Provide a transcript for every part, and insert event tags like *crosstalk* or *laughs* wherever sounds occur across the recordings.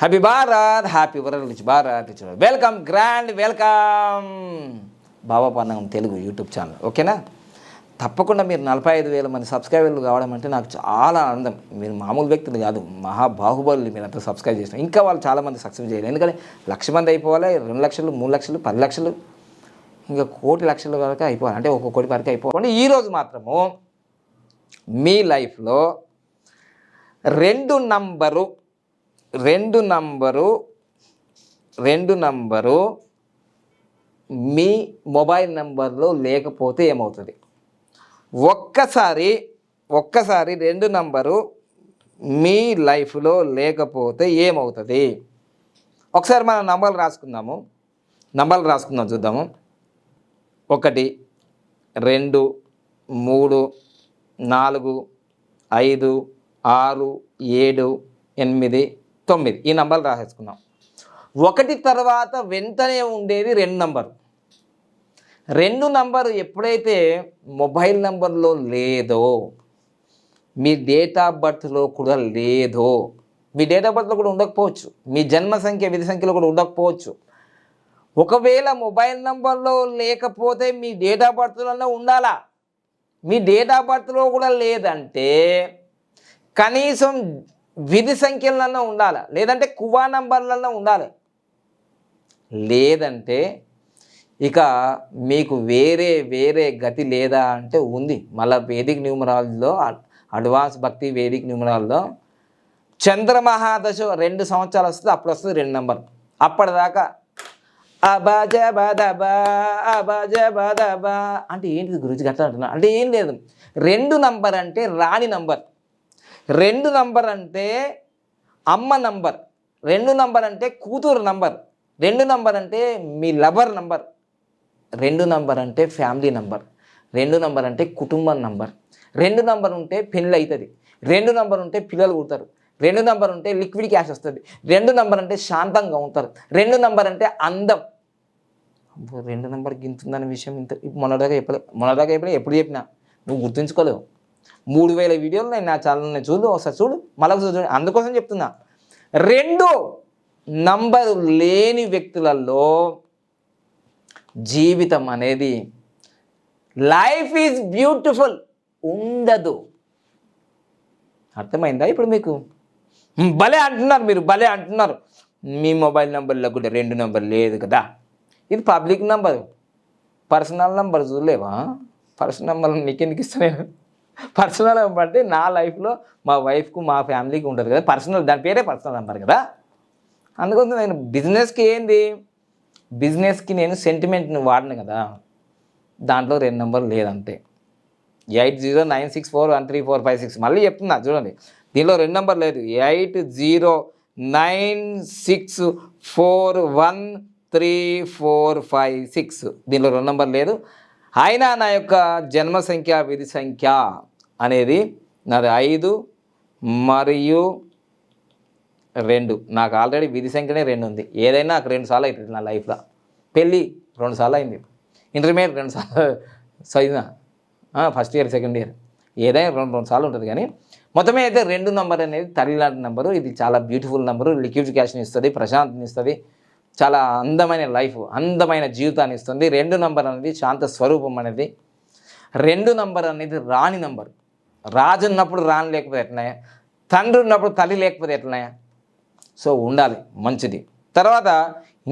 Happy Bharat happy world rich Bharat rich welcome grand welcome Baba పండగం Telugu YouTube channel ఓకేనా తప్పకుండా మీరు నలభై ఐదు వేల మంది సబ్స్క్రైబర్లు కావడం అంటే నాకు చాలా ఆనందం. మీరు మామూలు వ్యక్తులు కాదు మహా బాహుబలి మీరు అంతా సబ్స్క్రైబ్ చేసిన. ఇంకా వాళ్ళు చాలామంది సక్సెస్ చేయాలి ఎందుకంటే లక్ష మంది అయిపోవాలి రెండు లక్షలు మూడు లక్షలు పది లక్షలు ఇంకా కోటి లక్షల వరకు అయిపోవాలి. అంటే ఒక కోటి వరకు అయిపోవాలి. ఈరోజు మాత్రము మీ లైఫ్లో రెండు నంబరు రెండు నంబరు రెండు నంబరు మీ మొబైల్ నంబర్లో లేకపోతే ఏమవుతుంది? ఒక్కసారి ఒక్కసారి రెండు నంబరు మీ లైఫ్లో లేకపోతే ఏమవుతుంది? ఒకసారి మనం నంబర్లు రాసుకుందాము. నంబర్లు రాసుకుందాం చూద్దాము. ఒకటి రెండు మూడు నాలుగు ఐదు ఆరు ఏడు ఎనిమిది తొమ్మిది. ఈ నంబర్లు రాసేసుకున్నాం ఒకటి తర్వాత వెంటనే ఉండేది రెండు నంబరు రెండు నంబరు ఎప్పుడైతే మొబైల్ నంబర్లో లేదో మీ డేట్ ఆఫ్ బర్త్లో కూడా లేదో మీ డేట్ ఆఫ్ బర్త్లో కూడా ఉండకపోవచ్చు. మీ జన్మ సంఖ్య విధి సంఖ్యలో కూడా ఉండకపోవచ్చు. ఒకవేళ మొబైల్ నంబర్లో లేకపోతే మీ డేట్ ఆఫ్ బర్త్లో ఉండాలా? మీ డేట్ ఆఫ్ బర్త్లో కూడా లేదంటే కనీసం విధి సంఖ్యలలో ఉండాలి. లేదంటే కువా నంబర్లలో ఉండాలి. లేదంటే ఇక మీకు వేరే వేరే గతి లేదా అంటే ఉంది. మళ్ళీ వేదిక న్యూమరాలజీలో అడ్వాన్స్ భక్తి వేదిక న్యూమరాల్లో చంద్రమహాదశ రెండు సంవత్సరాలు వస్తుంది అప్పుడు వస్తుంది రెండు నెంబర్ అప్పటిదాకా అబాజ బదబా అబాజ బదబా అంటే ఏంటిది గురించి గట్లా అంటున్నా? అంటే ఏం లేదు. రెండు నంబర్ అంటే రాణి నంబర్. రెండు నంబర్ అంటే అమ్మ నంబర్ రెండు నంబర్ అంటే కూతురు నంబర్ రెండు నంబర్ అంటే మీ లవర్ నంబర్ రెండు నంబర్ అంటే ఫ్యామిలీ నంబర్ రెండు నంబర్ అంటే కుటుంబం నంబర్ రెండు నంబర్ ఉంటే పెళ్ళి అవుతుంది రెండు నంబర్ ఉంటే పిల్లలు పుడతారు రెండు నంబర్ ఉంటే లిక్విడ్ క్యాష్ వస్తుంది రెండు నంబర్ అంటే శాంతంగా ఉంటారు రెండు నంబర్ అంటే అందం రెండు నంబర్ గింతుందనే విషయం ఇంత మొన్నదాకా చెప్పలే మొన్నదాకా చెప్పలే ఎప్పుడు చెప్పినా నువ్వు గుర్తుంచుకోలేవు మూడు వేల వీడియోలు నేను నా ఛానల్ని చూడు ఒకసారి చూడు. మళ్ళీ చూడు. అందుకోసం చెప్తున్నా. రెండు నంబరు లేని వ్యక్తులలో జీవితం అనేది లైఫ్ ఈజ్ బ్యూటిఫుల్ ఉండదు. అర్థమైందా ఇప్పుడు మీకు? భలే అంటున్నారు మీరు భలే అంటున్నారు. మీ మొబైల్ నెంబర్లో కూడా రెండు నెంబర్ లేదు కదా. ఇది పబ్లిక్ నెంబర్. పర్సనల్ నెంబర్ చూడలేవా? పర్సనల్ నెంబర్ నీకెందుకు ఇస్తాను పర్సనల్ నెంబర్ అంటే నా లైఫ్లో మా వైఫ్కు మా ఫ్యామిలీకి ఉంటుంది కదా. పర్సనల్ దాని పేరే పర్సనల్ నెంబర్ కదా. అందుకోసం నేను బిజినెస్కి ఏంది? బిజినెస్కి నేను సెంటిమెంట్ని వాడిన కదా. దాంట్లో రెండు నెంబర్లు లేదంతే. Eight zero nine six four one three four five six మళ్ళీ చెప్తున్నా చూడండి. దీనిలో రెండు నెంబర్ లేదు. Eight zero nine six four one three four five six దీనిలో రెండు నెంబర్ లేదు. ఆయన నా యొక్క జన్మ సంఖ్య విధి సంఖ్య అనేది నాది ఐదు మరియు రెండు. నాకు ఆల్రెడీ విధి సంఖ్యనే రెండు ఉంది. ఏదైనా నాకు రెండు సార్లు అవుతుంది నా లైఫ్లో. పెళ్ళి రెండు సార్లు అయింది. ఇంటర్మీడియట్ రెండు సార్లు *laughs* చదివిన. First year second year. ఏదైనా రెండు రెండు సార్లు ఉంటుంది కానీ మొత్తమే అయితే రెండు నెంబర్ అనేది తల్లిలాంటి నెంబరు. ఇది చాలా బ్యూటిఫుల్ నెంబరు. లిక్విడ్ క్యాష్ని ఇస్తుంది ప్రశాంతిని ఇస్తుంది. చాలా అందమైన లైఫ్ అందమైన జీవితాన్ని ఇస్తుంది. రెండు నంబర్ అనేది శాంత స్వరూపం అనేది. రెండు నంబర్ అనేది రాణి నంబర్. రాజు ఉన్నప్పుడు రాణి లేకపోతే ఎట్లనే? తండ్రి ఉన్నప్పుడు తల్లి లేకపోతే ఎట్లనే? సో ఉండాలి మంచిది. తర్వాత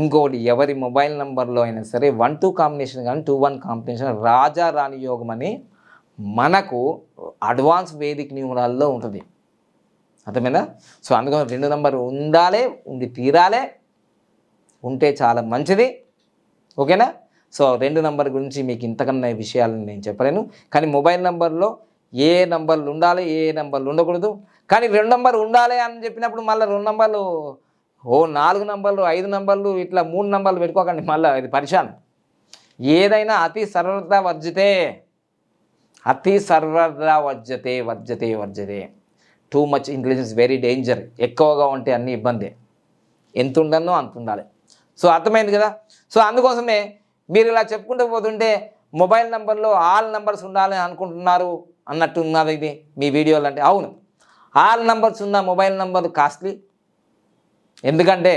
ఇంకోటి ఎవరి మొబైల్ నెంబర్లో అయినా సరే వన్ టూ కాంబినేషన్ కానీ టూ వన్ కాంబినేషన్ రాజా రాణి యోగం అని మనకు అడ్వాన్స్ వేదిక న్యూమరాల్లో ఉంటుంది. అర్థమైందా? సో అందుకని రెండు నెంబర్ ఉండాలి ఉండి తీరాలే ఉంటే చాలా మంచిది. ఓకేనా? సో రెండు నంబర్ గురించి మీకు ఇంతకన్నా విషయాలను నేను చెప్పలేను. కానీ మొబైల్ నెంబర్లో ఏ నంబర్లు ఉండాలి ఏ నంబర్లు ఉండకూడదు. కానీ రెండు నంబర్ ఉండాలి అని చెప్పినప్పుడు మళ్ళీ రెండు నంబర్లు ఓ నాలుగు నంబర్లు ఐదు నంబర్లు ఇట్లా మూడు నంబర్లు పెట్టుకోకండి మళ్ళీ ఇది పరిశాన్. ఏదైనా అతి సర్వత వర్జితే అతి సర్వదా వర్జతే వర్జతే వర్జతే. Too much intelligence very danger ఎక్కువగా ఉంటే అన్ని ఇబ్బంది. ఎంత ఉండనో అంత ఉండాలి. సో అర్థమైంది కదా? సో అందుకోసమే మీరు ఇలా చెప్పుకుంటూ పోతుంటే మొబైల్ నెంబర్లో ఆల్ నెంబర్స్ ఉండాలని అనుకుంటున్నారు అన్నట్టు ఉన్నది ఇది మీ వీడియోలు అంటే అవును. ఆల్ నెంబర్స్ ఉన్న మొబైల్ నెంబర్ కాస్ట్లీ. ఎందుకంటే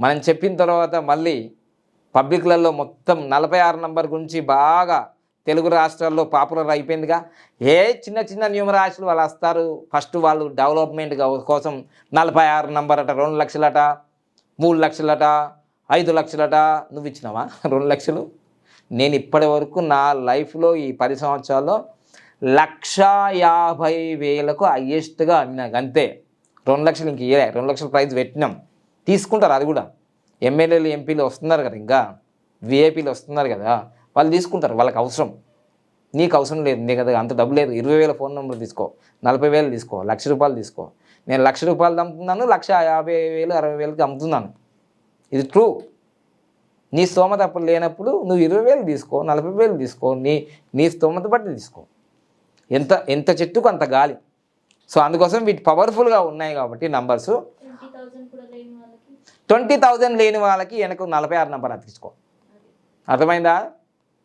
మనం చెప్పిన తర్వాత మళ్ళీ పబ్లిక్లలో మొత్తం నలభై ఆరు నంబర్ గురించి బాగా తెలుగు రాష్ట్రాల్లో పాపులర్ అయిపోయిందిగా. ఏ చిన్న చిన్న న్యూమరాశులు వాళ్ళు వస్తారు? ఫస్ట్ వాళ్ళు డెవలప్మెంట్ కోసం నలభై ఆరు నంబర్ అట రెండు లక్షలట మూడు లక్షలట ఐదు లక్షలట నువ్వు ఇచ్చినావా? *laughs* రెండు లక్షలు? నేను ఇప్పటి వరకు నా లైఫ్లో ఈ పది సంవత్సరాల్లో లక్ష యాభై వేలకు హయ్యెస్ట్గా అమ్మినా అంతే రెండు లక్షలు ఇంక ఇయ్యలే. రెండు లక్షల ప్రైజ్ పెట్టినాం. తీసుకుంటారు అది కూడా. ఎమ్మెల్యేలు ఎంపీలు వస్తున్నారు కదా ఇంకా. విఐపీలు వస్తున్నారు కదా. వాళ్ళు తీసుకుంటారు. వాళ్ళకి అవసరం. నీకు అవసరం లేదు. నీ కదా అంత డబ్బు లేదు. ఇరవై వేల ఫోన్ నెంబర్ తీసుకో. నలభై వేలు తీసుకో. లక్ష రూపాయలు తీసుకో. నేను లక్ష రూపాయలు అమ్ముతున్నాను లక్ష యాభై వేలు అరవై వేలకి అమ్ముతున్నాను. ఇది ట్రూ నీ స్తోమత అప్పుడు లేనప్పుడు నువ్వు ఇరవై వేలు తీసుకో నలభై వేలు తీసుకో నీ నీ స్తోమత బట్టి తీసుకో. ఎంత ఎంత చెట్టుకు అంత గాలి. సో అందుకోసం వీటి పవర్ఫుల్గా ఉన్నాయి కాబట్టి నంబర్స్ ట్వంటీ థౌజండ్ లేని వాళ్ళకి వెనక నలభై ఆరు నెంబర్ అతికించుకో. అర్థమైందా?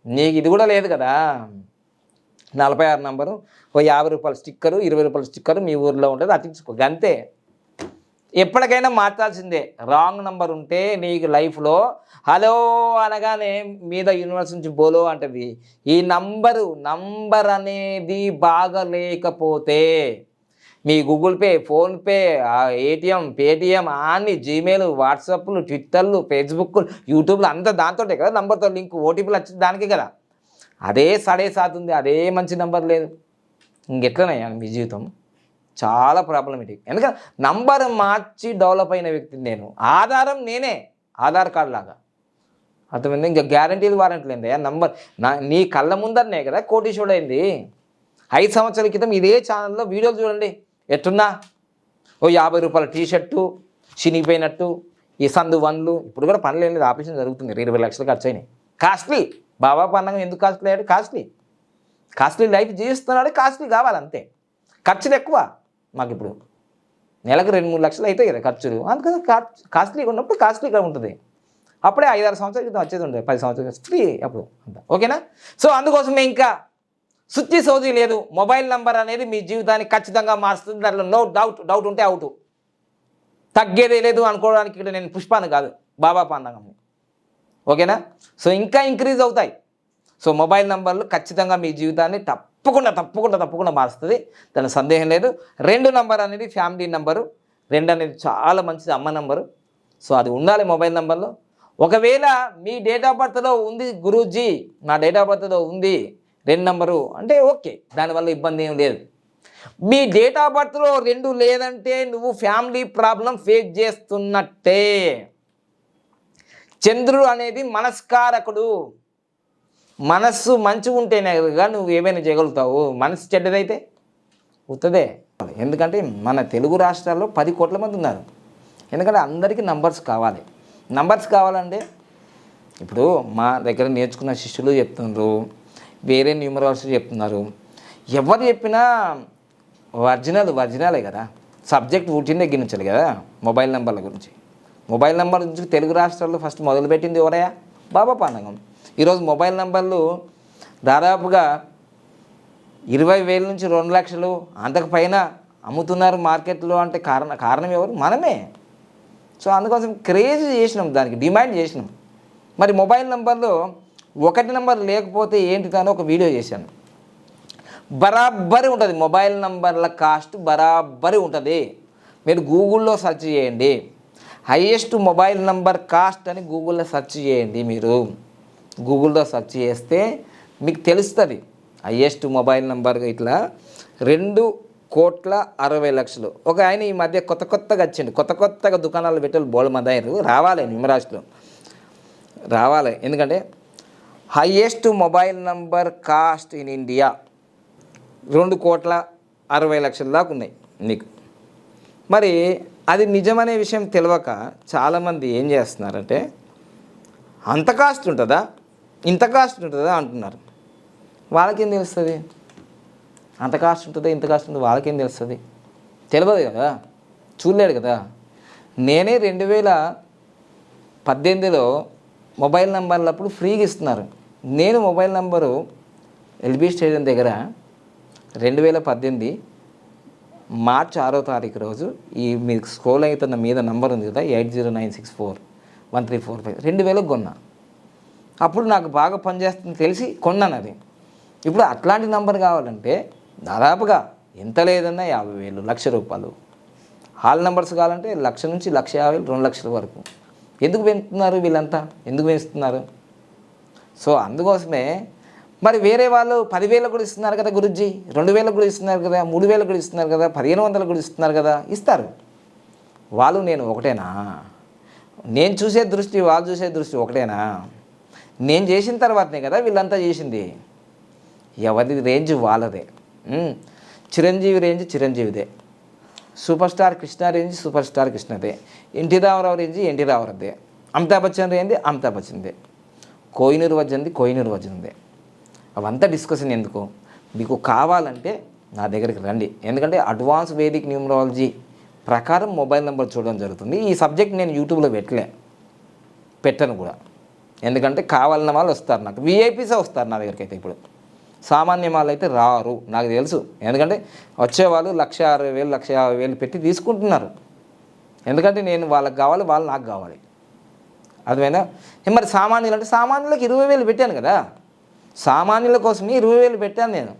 నీకు ఇది కూడా లేదు కదా. నలభై ఆరు నంబరు ఓ యాభై రూపాయల స్టిక్కరు ఇరవై రూపాయల స్టిక్కరు మీ ఊర్లో ఉంటుంది అతికించుకో. అంతే ఎప్పటికైనా మార్చాల్సిందే. రాంగ్ నంబర్ ఉంటే నీకు లైఫ్లో హలో అనగానే మీద యూనివర్స్ నుంచి బోలో అంటది. ఈ నంబరు నంబర్ అనేది బాగా లేకపోతే మీ Google Pay PhonePe ATM Paytm అన్ని జీమెయిల్ వాట్సాప్లు ట్విట్టర్లు ఫేస్బుక్ యూట్యూబ్లు అంతా దాంతో కదా నంబర్తో లింక్ ఓటీపీలు వచ్చింది దానికే కదా. అదే సడే సాతుంది అదే మంచి నెంబర్ లేదు. ఇంకెట్లనయ్యా మీ జీవితం? చాలా ప్రాబ్లమేటిక్ ఎందుకంటే నంబర్ మార్చి డెవలప్ అయిన వ్యక్తిని నేను. ఆధారం నేనే ఆధార్ కార్డు లాగా. అర్థమైంది? ఇంకా గ్యారంటీలు వారంటీలు ఏందయ్యా నంబర్ నా నీ కళ్ళ ముందరనే కదా కోటీశ్వరుడు అయింది ఐదు సంవత్సరాల క్రితం ఇదే ఛానల్లో వీడియోలు చూడండి. ఎట్టున్నా? ఓ యాభై రూపాయల టీ షర్టు చినిగిపోయినట్టు ఈ సందు వన్లు. ఇప్పుడు కూడా పనులు ఏం లేదు ఆపరేషన్ జరుగుతుంది. ఇరవై లక్షలు ఖర్చు అయినాయి. కాస్ట్లీ బాబా పండగ ఎందుకు కాస్ట్లీ అయ్యాడు కాస్ట్లీ. కాస్ట్లీ లైఫ్ జీవిస్తున్నాడు కాస్ట్లీ కావాలంతే ఖర్చులు ఎక్కువ. మాకు ఇప్పుడు నెలకు రెండు మూడు లక్షలు అవుతాయి కదా ఖర్చులు. అందుకని కాస్ట్లీగా ఉన్నప్పుడు కాస్ట్లీగా ఉంటుంది. అప్పుడే ఐదారు సంవత్సరాల క్రితం వచ్చేది ఉండేది. పది సంవత్సరాలు ఫ్రీ అప్పుడు ఓకేనా? సో అందుకోసమే ఇంకా సుత్తి సోది లేదు. మొబైల్ నంబర్ అనేది మీ జీవితాన్ని ఖచ్చితంగా మారుస్తుంది. దాంట్లో నో డౌట్ డౌట్ ఉంటే అవుట్. తగ్గేదే లేదు అనుకోవడానికి ఇక్కడ నేను పుష్పాన్ని కాదు బాబా పాండగంని ఓకేనా? సో ఇంకా ఇంక్రీజ్ అవుతాయి. సో మొబైల్ నంబర్లు ఖచ్చితంగా మీ జీవితాన్ని తప్పకుండా తప్పకుండా తప్పకుండా మారుస్తుంది. దాని సందేహం లేదు. రెండు నంబర్ అనేది ఫ్యామిలీ నంబరు. రెండు అనేది చాలా మంచిది అమ్మ నంబరు. సో అది ఉండాలి మొబైల్ నంబర్లో. ఒకవేళ మీ డేట్ ఆఫ్ బర్త్లో ఉంది గురూజీ నా డేట్ ఆఫ్ బర్త్లో ఉంది రెండు నంబరు అంటే ఓకే దానివల్ల ఇబ్బంది ఏం లేదు. మీ డేట్ ఆఫ్ బర్త్లో రెండు లేదంటే నువ్వు ఫ్యామిలీ ప్రాబ్లం ఫేస్ చేస్తున్నట్టే. చంద్రుడు అనేది మనస్కారకుడు. మనస్సు మంచిగా ఉంటేనే కదా నువ్వు ఏమైనా చేయగలుగుతావు. మనసు చెడ్డదైతే ఉత్తదే. ఎందుకంటే మన తెలుగు రాష్ట్రాల్లో పది కోట్ల మంది ఉన్నారు. ఎందుకంటే అందరికీ నంబర్స్ కావాలి. నంబర్స్ కావాలంటే ఇప్పుడు మా దగ్గర నేర్చుకున్న శిష్యులు చెప్తున్నారు వేరే న్యూమరాలజీ చెప్తున్నారు. ఎవరు చెప్పినా ఒరిజినల్ ఒరిజినలే కదా. సబ్జెక్ట్ పుట్టిన దగ్గర నుంచి కదా మొబైల్ నెంబర్ల గురించి. మొబైల్ నెంబర్ నుంచి తెలుగు రాష్ట్రాల్లో ఫస్ట్ మొదలుపెట్టింది ఎవరయ్యా? బాబా పాండగం ఈరోజు మొబైల్ నెంబర్లు దాదాపుగా ఇరవై వేల నుంచి రెండు లక్షలు అంతకు పైన అమ్ముతున్నారు మార్కెట్లో అంటే కారణం కారణం ఎవరు? మనమే. సో అందుకోసం క్రేజ్ చేసినాం దానికి డిమాండ్ చేసినాం. మరి మొబైల్ నెంబర్లో ఒకటి నెంబర్ లేకపోతే ఏంటిదని ఒక వీడియో చేశాను. బరాబరి ఉంటుంది మొబైల్ నంబర్ల కాస్ట్ బరాబరి ఉంటుంది. మీరు గూగుల్లో సెర్చ్ చేయండి. హైయెస్ట్ మొబైల్ నంబర్ కాస్ట్ అని గూగుల్లో సెర్చ్ చేయండి మీరు. గూగుల్లో సెర్చ్ చేస్తే మీకు తెలుస్తుంది. హైయెస్ట్ మొబైల్ నంబర్ ఇట్లా రెండు కోట్ల అరవై లక్షలు. ఒక ఆయన ఈ మధ్య కొత్త కొత్తగా వచ్చిండు. కొత్త కొత్తగా దుకాణాలు పెట్టాలి బోల్ మదాయరు రావాలి నిమ్మరాజులో. రావాలి. ఎందుకంటే highest mobile number cost in India రెండు కోట్ల అరవై లక్షల దాకా ఉన్నాయి నీకు. మరి అది నిజమనే విషయం తెలియక చాలామంది ఏం చేస్తున్నారంటే అంత కాస్ట్ ఉంటుందా? ఇంత కాస్ట్ ఉంటుందా అంటున్నారు. వాళ్ళకేం తెలుస్తుంది? అంత కాస్ట్ ఉంటుందా? ఇంత కాస్ట్ ఉంటుందో? వాళ్ళకేం తెలుస్తుంది? తెలియదు కదా. చూడలేడు కదా. నేనే రెండు వేల పద్దెనిమిదిలో మొబైల్ నెంబర్లప్పుడు ఫ్రీగా ఇస్తున్నారు. నేను మొబైల్ నెంబరు ఎల్బీ స్టేడియం దగ్గర రెండు వేల పద్దెనిమిది మార్చి ఆరో తారీఖు రోజు ఈ మీకు స్క్రోల్ అవుతున్న మీద నంబర్ ఉంది కదా eight zero nine six four one three four five రెండు వేలకు కొన్నా. అప్పుడు నాకు బాగా పనిచేస్తుంది తెలిసి కొన్నాను అది. ఇప్పుడు అట్లాంటి నంబర్ కావాలంటే దాదాపుగా ఎంత లేదన్నా యాభై వేలు లక్ష రూపాయలు. హాల్ నెంబర్స్ కావాలంటే లక్ష నుంచి లక్ష యాభై వేలు రెండు లక్షల వరకు. ఎందుకు పెంచుతున్నారు వీళ్ళంతా? ఎందుకు పెంచుతున్నారు? సో అందుకోసమే మరి వేరే వాళ్ళు పదివేలకు కూడా ఇస్తున్నారు కదా గురుజీ రెండు వేలకు కూడా ఇస్తున్నారు కదా మూడు వేలకు కూడా ఇస్తున్నారు కదా పదిహేను వందలకు కూడా ఇస్తున్నారు కదా ఇస్తారు. వాళ్ళు నేను ఒకటేనా? నేను చూసే దృష్టి వాళ్ళు చూసే దృష్టి ఒకటేనా? నేను చేసిన తర్వాతనే కదా వీళ్ళంతా చేసింది. ఎవరి రేంజ్ వాళ్ళదే. Chiranjeevi range చిరంజీవిదే. Super star Krishna range super star కృష్ణదే. N T Rama Rao range N T రామారావుదే. Amitabh Bachchan range Amitabh బచ్చన్దే. కోయినూరు వజ్జంది కోయినూరు వజ్జందే అవంతా డిస్కషన్ ఎందుకు? మీకు కావాలంటే నా దగ్గరికి రండి. ఎందుకంటే అడ్వాన్స్ వేదిక్ న్యూమరాలజీ ప్రకారం మొబైల్ నెంబర్ చూడడం జరుగుతుంది. ఈ సబ్జెక్ట్ నేను యూట్యూబ్లో పెట్టలే. పెట్టను కూడా. ఎందుకంటే కావాలన్న వాళ్ళు వస్తారు నాకు. విఐపీసే వస్తారు నా దగ్గరికి అయితే ఇప్పుడు. సామాన్య వాళ్ళు అయితే రారు నాకు తెలుసు. ఎందుకంటే వచ్చేవాళ్ళు లక్ష అరవై వేలు లక్ష యాభై వేలు పెట్టి తీసుకుంటున్నారు. ఎందుకంటే నేను వాళ్ళకి కావాలి వాళ్ళు నాకు కావాలి. అర్థమైనా మరి సామాన్యులు అంటే సామాన్యులకు ఇరవై వేలు పెట్టాను కదా. సామాన్యుల కోసమే ఇరవై వేలు పెట్టాను నేను.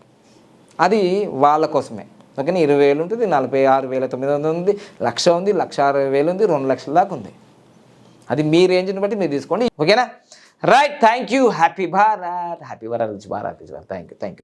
అది వాళ్ళ కోసమే. ఓకేనా? ఇరవై వేలు ఉంటుంది నలభై ఆరు వేల తొమ్మిది వందలు ఉంది లక్ష ఉంది లక్ష అరవై వేలు ఉంది రెండు లక్షల దాకా ఉంది. అది మీ రేంజ్ని బట్టి మీరు తీసుకోండి. ఓకేనా? Right thank you happy Bharat happy Bharat Bharat thank you thank you